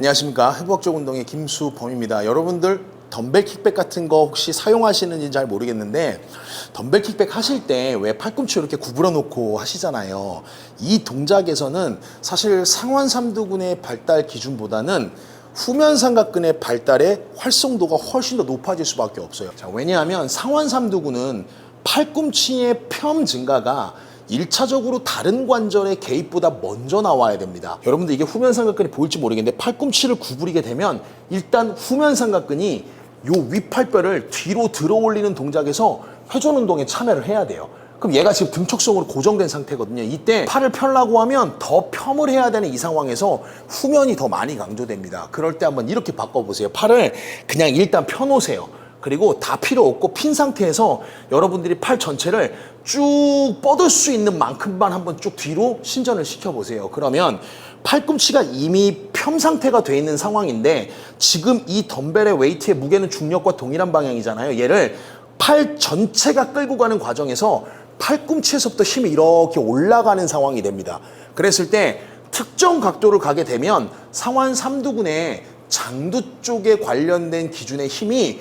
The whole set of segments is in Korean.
안녕하십니까 해부학적 운동의 김수범입니다. 여러분들 덤벨 킥백 같은 거 혹시 사용하시는지 잘 모르겠는데 덤벨 킥백 하실 때 왜 팔꿈치 이렇게 구부려 놓고 하시잖아요. 이 동작에서는 사실 상완 삼두근의 발달 기준보다는 후면 삼각근의 발달의 활성도가 훨씬 더 높아질 수밖에 없어요. 자, 왜냐하면 상완 삼두근은 팔꿈치의 펴 증가가 일차적으로 다른 관절의 개입보다 먼저 나와야 됩니다. 여러분들 이게 후면 삼각근이 보일지 모르겠는데 팔꿈치를 구부리게 되면 일단 후면 삼각근이 요 윗팔뼈를 뒤로 들어 올리는 동작에서 회전 운동에 참여를 해야 돼요. 그럼 얘가 지금 등척성으로 고정된 상태거든요. 이때 팔을 펴려고 하면 더 펴을 해야 되는 이 상황에서 후면이 더 많이 강조됩니다. 그럴 때 한번 이렇게 바꿔보세요. 팔을 그냥 일단 펴놓으세요. 그리고 다 필요 없고 핀 상태에서 여러분들이 팔 전체를 쭉 뻗을 수 있는 만큼만 한번 쭉 뒤로 신전을 시켜보세요. 그러면 팔꿈치가 이미 펴 상태가 돼 있는 상황인데 지금 이 덤벨의 웨이트의 무게는 중력과 동일한 방향이잖아요. 얘를 팔 전체가 끌고 가는 과정에서 팔꿈치에서부터 힘이 이렇게 올라가는 상황이 됩니다. 그랬을 때 특정 각도를 가게 되면 상완 삼두근의 장두 쪽에 관련된 기준의 힘이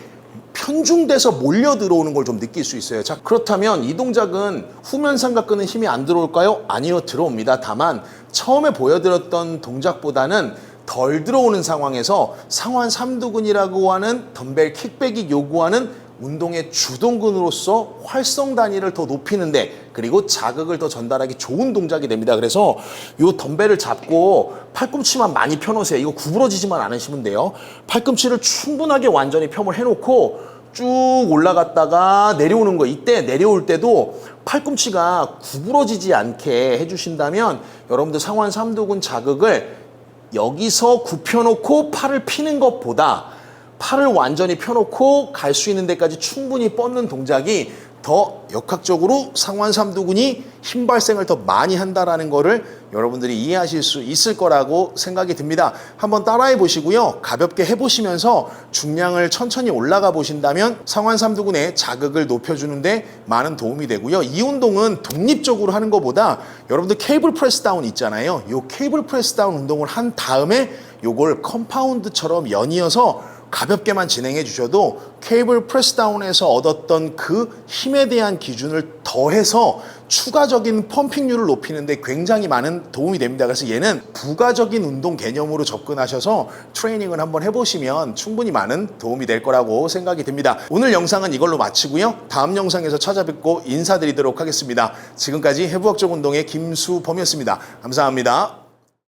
편중돼서 몰려 들어오는 걸 좀 느낄 수 있어요. 자, 그렇다면 이 동작은 후면 삼각근은 힘이 안 들어올까요? 아니요, 들어옵니다. 다만 처음에 보여드렸던 동작보다는 덜 들어오는 상황에서 상완 삼두근이라고 하는 덤벨 킥백이 요구하는 운동의 주동근으로서 활성 단위를 더 높이는데 그리고 자극을 더 전달하기 좋은 동작이 됩니다. 그래서 요 덤벨을 잡고 팔꿈치만 많이 펴놓으세요. 이거 구부러지지만 않으시면 돼요. 팔꿈치를 충분하게 완전히 펴을 해놓고 쭉 올라갔다가 내려오는 거 이때 내려올 때도 팔꿈치가 구부러지지 않게 해주신다면 여러분들 상완 삼두근 자극을 여기서 굽혀놓고 팔을 피는 것보다 팔을 완전히 펴놓고 갈 수 있는 데까지 충분히 뻗는 동작이 더 역학적으로 상완 삼두근이 힘 발생을 더 많이 한다라는 거를 여러분들이 이해하실 수 있을 거라고 생각이 듭니다. 한번 따라해 보시고요. 가볍게 해 보시면서 중량을 천천히 올라가 보신다면 상완 삼두근의 자극을 높여 주는데 많은 도움이 되고요. 이 운동은 독립적으로 하는 것보다 여러분들 케이블 프레스 다운 있잖아요. 이 케이블 프레스 다운 운동을 한 다음에 요걸 컴파운드처럼 연이어서 가볍게만 진행해 주셔도 케이블 프레스다운에서 얻었던 그 힘에 대한 기준을 더해서 추가적인 펌핑률을 높이는데 굉장히 많은 도움이 됩니다. 그래서 얘는 부가적인 운동 개념으로 접근하셔서 트레이닝을 한번 해보시면 충분히 많은 도움이 될 거라고 생각이 듭니다. 오늘 영상은 이걸로 마치고요. 다음 영상에서 찾아뵙고 인사드리도록 하겠습니다. 지금까지 해부학적 운동의 김수범이었습니다. 감사합니다.